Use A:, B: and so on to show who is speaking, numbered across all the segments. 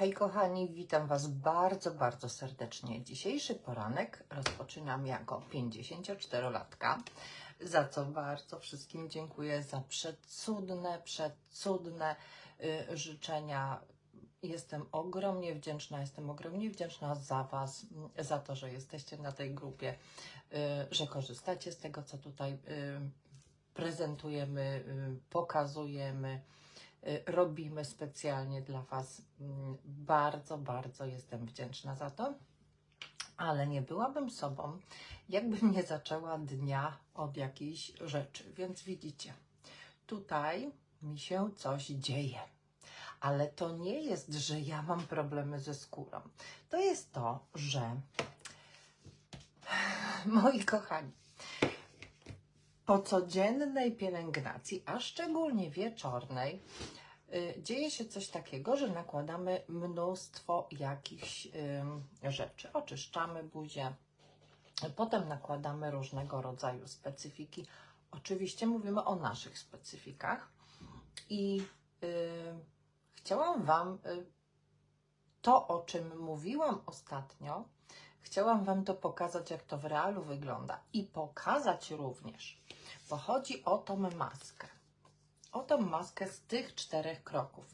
A: Hej kochani, witam Was bardzo, bardzo serdecznie. Dzisiejszy poranek rozpoczynam jako 54-latka, za co bardzo wszystkim dziękuję za przecudne, przecudne y, życzenia. Jestem ogromnie wdzięczna, jestem ogromnie wdzięczna za Was, y, za to, że jesteście na tej grupie, y, że korzystacie z tego, co tutaj y, prezentujemy, y, pokazujemy robimy specjalnie dla Was. Mm, Bardzo, bardzo jestem wdzięczna za to, ale nie byłabym sobą, jakbym nie zaczęła dnia od jakiejś rzeczy. Więc widzicie, tutaj mi się coś dzieje. Ale to nie jest, że ja mam problemy ze skórą. To jest to, że moi kochani, po codziennej pielęgnacji, a szczególnie wieczornej, y, dzieje się coś takiego, że nakładamy mnóstwo jakichś ym, rzeczy. Oczyszczamy buzię, potem nakładamy różnego rodzaju specyfiki. Oczywiście mówimy o naszych specyfikach i y, chciałam Wam y, to, o czym mówiłam ostatnio, chciałam Wam to pokazać, jak to w realu wygląda i pokazać również, bo chodzi o tą maskę. O tą maskę z tych czterech kroków.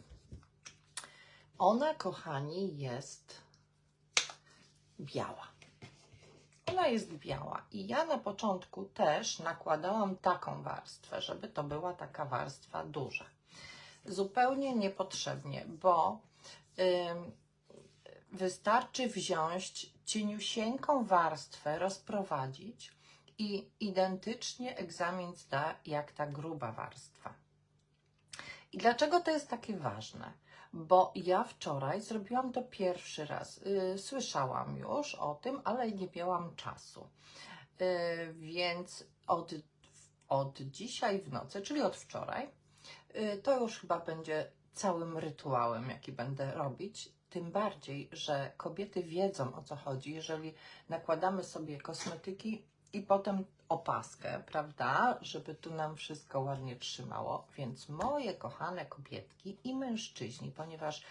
A: Ona, kochani, jest biała. Ona jest biała i ja na początku też nakładałam taką warstwę, żeby to była taka warstwa duża. Zupełnie niepotrzebnie, bo wystarczy wziąć cieniusieńką warstwę, rozprowadzić i identycznie egzamin zda jak ta gruba warstwa. I dlaczego to jest takie ważne? Bo ja wczoraj zrobiłam to pierwszy raz. Yy, słyszałam już o tym, ale nie miałam czasu. Yy, więc od, od dzisiaj w nocy, czyli od wczoraj, yy, to już chyba będzie całym rytuałem, jaki będę robić. Tym bardziej, że kobiety wiedzą o co chodzi, jeżeli nakładamy sobie kosmetyki i potem opaskę, prawda, żeby tu nam wszystko ładnie trzymało. Więc moje kochane kobietki i mężczyźni, ponieważ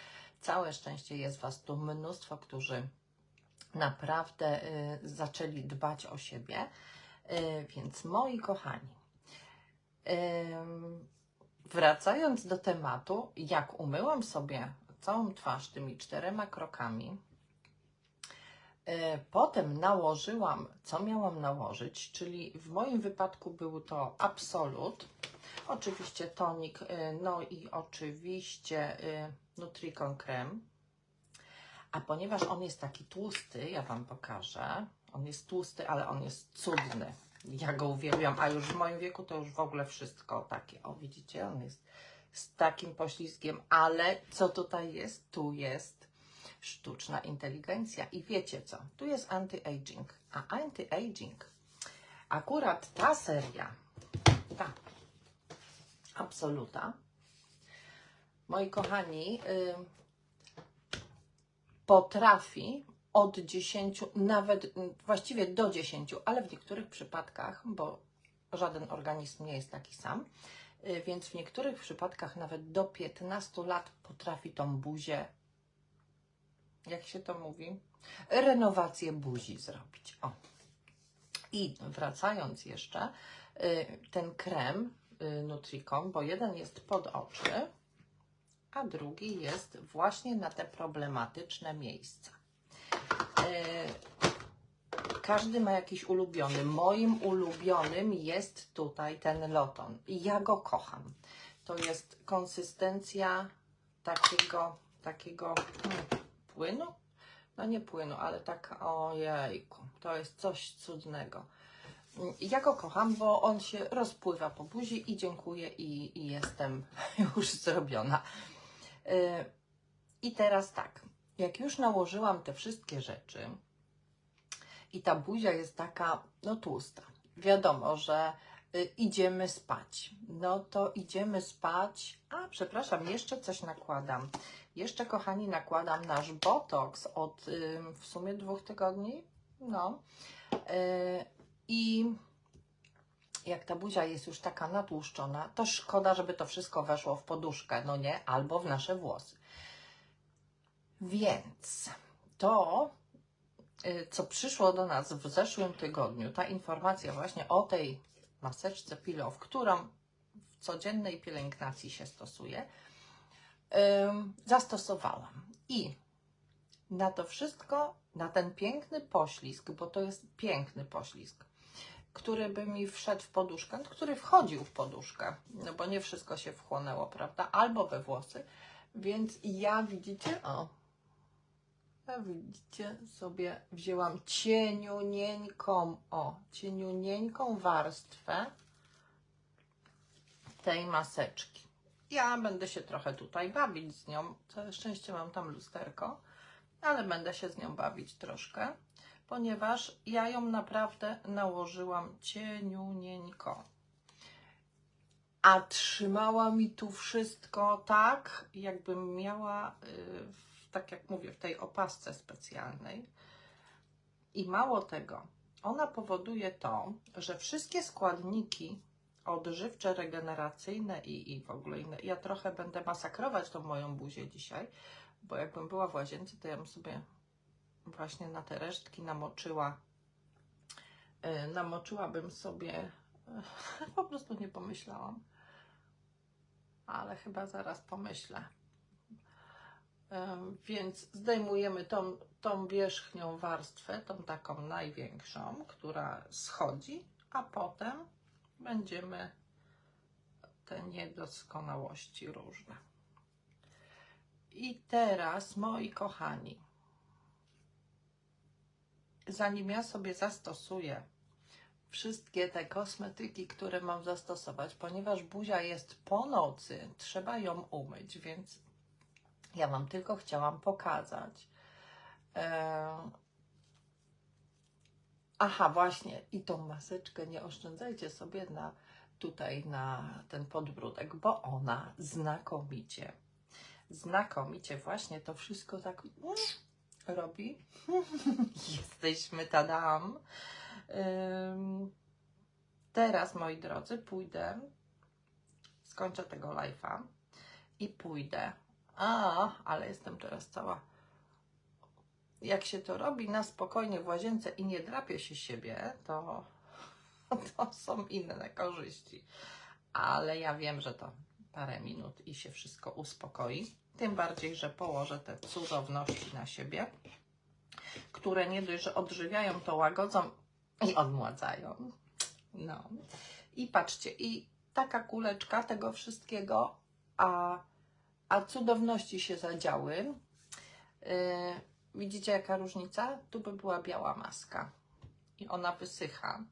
A: całe szczęście jest Was tu mnóstwo, którzy naprawdę y, zaczęli dbać o siebie. Y, więc moi kochani, ym, wracając do tematu, jak umyłam sobie całą twarz tymi czterema krokami, E, Potem nałożyłam, co miałam nałożyć, czyli w moim wypadku był to Absolut, oczywiście tonik, e, no i oczywiście e, Nutricon Creme. A ponieważ on jest taki tłusty, ja Wam pokażę, on jest tłusty, ale on jest cudny. Ja go uwielbiam, a już w moim wieku to już w ogóle wszystko takie. O, widzicie, on jest z takim poślizgiem, ale co tutaj jest? Tu jest sztuczna inteligencja. I wiecie co? Tu jest anti-aging. A anti-aging, akurat ta seria, ta absoluta, moi kochani, y, potrafi od 10, nawet y, właściwie do 10, ale w niektórych przypadkach, bo żaden organizm nie jest taki sam, więc w niektórych przypadkach nawet do 15 lat potrafi tą buzię jak się to mówi, renowację buzi zrobić. O. I wracając jeszcze, y, ten krem y, Nutricon, bo jeden jest pod oczy, a drugi jest właśnie na te problematyczne miejsca. Y, Każdy ma jakiś ulubiony. Moim ulubionym jest tutaj ten loton. I ja go kocham. To jest konsystencja takiego, takiego hmm, płynu? No nie płynu, ale tak, ojejku, to jest coś cudnego. Ja go kocham, bo on się rozpływa po buzi i dziękuję i, i jestem już zrobiona. Yy, I teraz tak, jak już nałożyłam te wszystkie rzeczy i ta buzia jest taka, no tłusta, wiadomo, że y, idziemy spać. No to idziemy spać. A, przepraszam, jeszcze coś nakładam. Jeszcze, kochani, nakładam nasz botox od y, w sumie dwóch tygodni. No. Y, I jak ta buzia jest już taka natłuszczona, to szkoda, żeby to wszystko weszło w poduszkę, no nie? Albo w nasze włosy. Więc to, co przyszło do nas w zeszłym tygodniu, ta informacja właśnie o tej maseczce Pilow, którą w codziennej pielęgnacji się stosuje, zastosowałam. I na to wszystko, na ten piękny poślizg, bo to jest piękny poślizg, który by mi wszedł w poduszkę, który wchodził w poduszkę, no bo nie wszystko się wchłonęło, prawda? Albo we włosy. Więc ja widzicie, o, widzicie, sobie wzięłam cieniunieńką, o, cieniunieńką warstwę tej maseczki. Ja będę się trochę tutaj bawić z nią. Całe szczęście mam tam lusterko, ale będę się z nią bawić troszkę, ponieważ ja ją naprawdę nałożyłam cieniunieńko. A trzymała mi tu wszystko tak, jakbym miała, yy, w- tak jak mówię, w tej opasce specjalnej. I mało tego, ona powoduje to, że wszystkie składniki odżywcze, regeneracyjne i, i w ogóle inne. Ja trochę będę masakrować tą moją buzię dzisiaj, bo jakbym była w łazience, to ja bym sobie właśnie na te resztki namoczyła, yy, namoczyłabym sobie, po prostu nie pomyślałam, ale chyba zaraz pomyślę. Ym, Więc zdejmujemy tą, tą wierzchnią warstwę, tą taką największą, która schodzi, a potem będziemy te niedoskonałości różne. I teraz, moi kochani, zanim ja sobie zastosuję wszystkie te kosmetyki, które mam zastosować, ponieważ buzia jest po nocy, trzeba ją umyć, więc ja Wam tylko chciałam pokazać. E... Aha, właśnie, i tą maseczkę nie oszczędzajcie sobie na tutaj na ten podbródek, bo ona znakomicie, znakomicie właśnie to wszystko tak mm, robi. Jesteśmy tadam. Ym, Teraz, moi drodzy, pójdę, skończę tego live'a i pójdę. A, ale jestem teraz cała. Jak się to robi na spokojnie w łazience i nie drapie się siebie, to, to są inne korzyści. Ale ja wiem, że to parę minut i się wszystko uspokoi. Tym bardziej, że położę te cudowności na siebie, które nie dość, że odżywiają, to łagodzą i odmładzają. No. I patrzcie, i taka kuleczka tego wszystkiego, a, a cudowności się zadziały. Yy, widzicie jaka różnica? Tu by była biała maska i ona wysycha.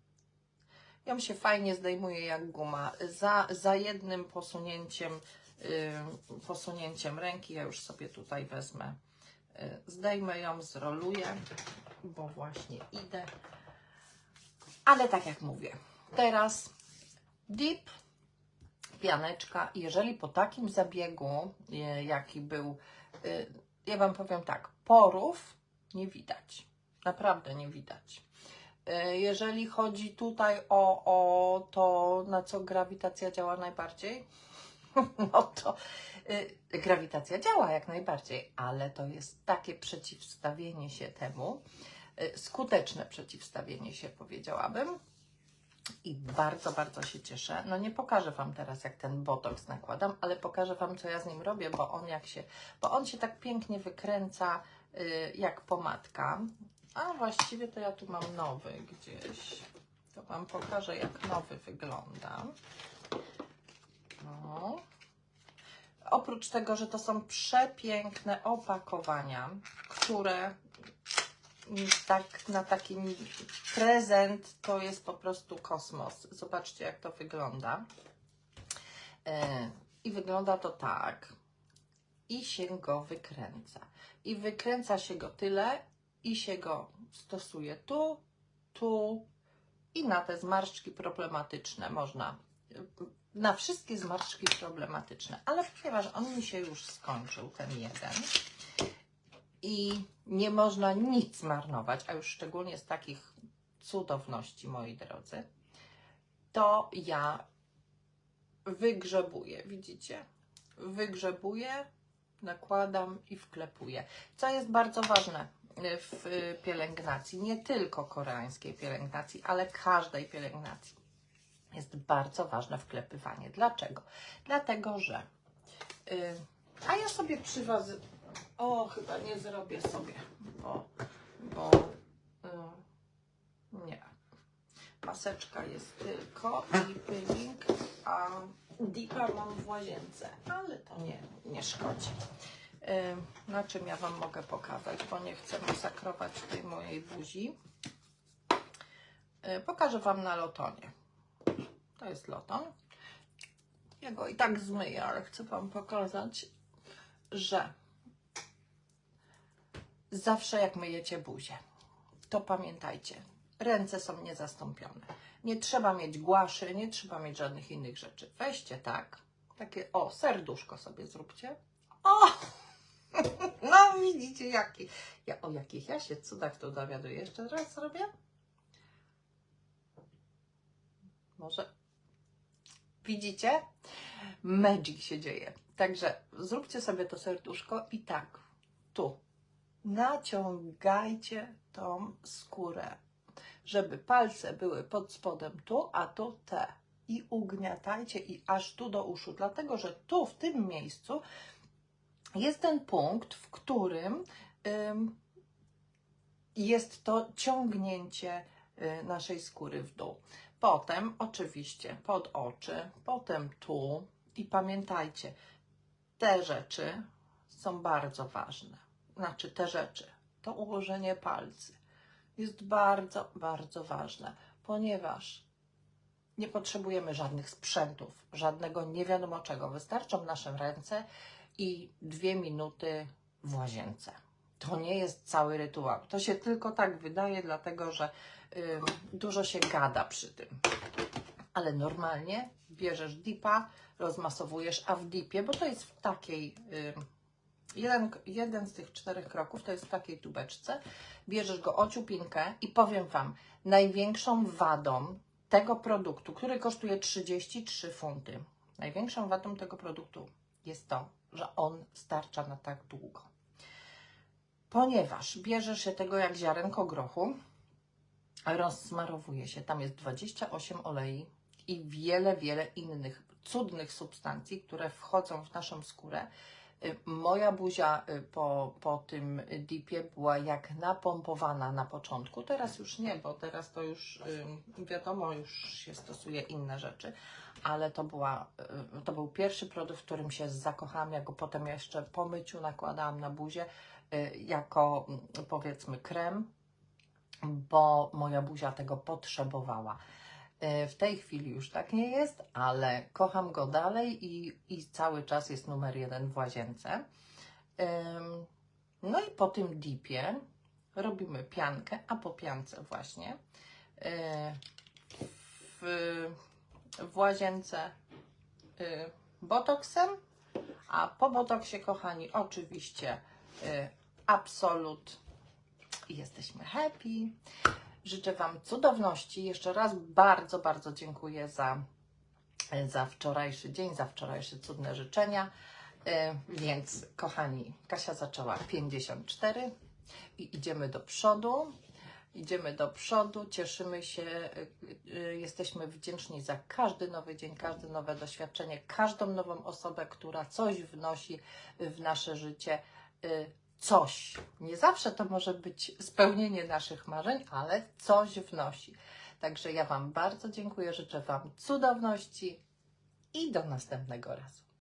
A: Ją się fajnie zdejmuje jak guma. Za, za jednym posunięciem, yy, posunięciem ręki, ja już sobie tutaj wezmę, yy, zdejmę ją, zroluję, bo właśnie idę. Ale tak jak mówię, teraz dip, pianeczka. Jeżeli po takim zabiegu, e, jaki był, e, ja Wam powiem tak, porów nie widać. Naprawdę nie widać. E, Jeżeli chodzi tutaj o, o to, na co grawitacja działa najbardziej, no to y, grawitacja działa jak najbardziej, ale to jest takie przeciwstawienie się temu, y, skuteczne przeciwstawienie się, powiedziałabym. I bardzo, bardzo się cieszę. No nie pokażę Wam teraz, jak ten botoks nakładam, ale pokażę Wam, co ja z nim robię, bo on jak się, bo on się tak pięknie wykręca y, jak pomadka. A właściwie to ja tu mam nowy gdzieś. To Wam pokażę, jak nowy wygląda. No. Oprócz tego, że to są przepiękne opakowania, które tak na takim prezent to jest po prostu kosmos. Zobaczcie, jak to wygląda. E, I wygląda to tak. I się go wykręca. I wykręca się go tyle, i się go stosuje tu, tu i na te zmarszczki problematyczne można na wszystkie zmarszczki problematyczne, ale ponieważ on mi się już skończył, ten jeden, i nie można nic marnować, a już szczególnie z takich cudowności, moi drodzy, to ja wygrzebuję, widzicie? Wygrzebuję nakładam i wklepuję. Co jest bardzo ważne y, w y, pielęgnacji, nie tylko koreańskiej pielęgnacji, ale każdej pielęgnacji. Jest bardzo ważne wklepywanie. Dlaczego? Dlatego, że. y, a ja sobie przy Was. O, chyba nie zrobię sobie, bo. bo y, nie. Paseczka jest tylko i peeling, a dipa mam w łazience, ale to nie, nie szkodzi. Ym, Na czym ja Wam mogę pokazać, bo nie chcę masakrować tej mojej buzi. Y, Pokażę Wam na lotonie. To jest loton. Ja go i tak zmyję, ale chcę Wam pokazać, że zawsze jak myjecie buzię, to pamiętajcie, ręce są niezastąpione. Nie trzeba mieć głaszy, nie trzeba mieć żadnych innych rzeczy. Weźcie tak, takie, o, serduszko sobie zróbcie. O! No widzicie, jaki, ja, o jakich ja się cudach tu dowiaduję. Jeszcze raz zrobię? Może widzicie? Magic się dzieje. Także zróbcie sobie to serduszko i tak, tu, naciągajcie tą skórę, żeby palce były pod spodem tu, a tu te. I ugniatajcie i aż tu do uszu, dlatego że tu, w tym miejscu, jest ten punkt, w którym ym, jest to ciągnięcie y, naszej skóry w dół. Potem, oczywiście, pod oczy, potem tu. I pamiętajcie, te rzeczy są bardzo ważne. Znaczy, te rzeczy, to ułożenie palcy jest bardzo, bardzo ważne, ponieważ nie potrzebujemy żadnych sprzętów, żadnego nie wiadomo czego. Wystarczą nasze ręce i dwie minuty w łazience. To nie jest cały rytuał. To się tylko tak wydaje, dlatego że ym, dużo się gada przy tym. Ale normalnie bierzesz dipa, rozmasowujesz, a w dipie, bo to jest w takiej. ym, jeden, jeden z tych czterech kroków to jest w takiej tubeczce. Bierzesz go ociupinkę i powiem Wam, największą wadą tego produktu, który kosztuje 33 funty, największą wadą tego produktu jest to, że on starcza na tak długo. Ponieważ bierzesz się tego jak ziarenko grochu, rozsmarowuje się, tam jest 28 olei i wiele, wiele innych cudnych substancji, które wchodzą w naszą skórę. Y, Moja buzia y, po, po tym dipie była jak napompowana na początku. Teraz już nie, bo teraz to już y, wiadomo, już się stosuje inne rzeczy, ale to, była, to był pierwszy produkt, w którym się zakochałam. Ja go potem jeszcze po myciu nakładałam na buzię jako mm, powiedzmy krem, bo moja buzia tego potrzebowała. Y, W tej chwili już tak nie jest, ale kocham go dalej i, i cały czas jest numer jeden w łazience. No i po tym dipie robimy piankę, a po piance właśnie y, w, w łazience y, botoksem, a po botoksie, kochani, oczywiście absolut i jesteśmy happy. Życzę Wam cudowności. Jeszcze raz bardzo, bardzo dziękuję za, za wczorajszy dzień, za wczorajsze cudne życzenia. E, Więc, kochani, Kasia zaczęła 54 i idziemy do przodu. Idziemy do przodu, cieszymy się, y, y, jesteśmy wdzięczni za każdy nowy dzień, każde nowe doświadczenie, każdą nową osobę, która coś wnosi w nasze życie. Coś. Nie zawsze to może być spełnienie naszych marzeń, ale coś wnosi. Także ja Wam bardzo dziękuję, życzę Wam cudowności i do następnego razu.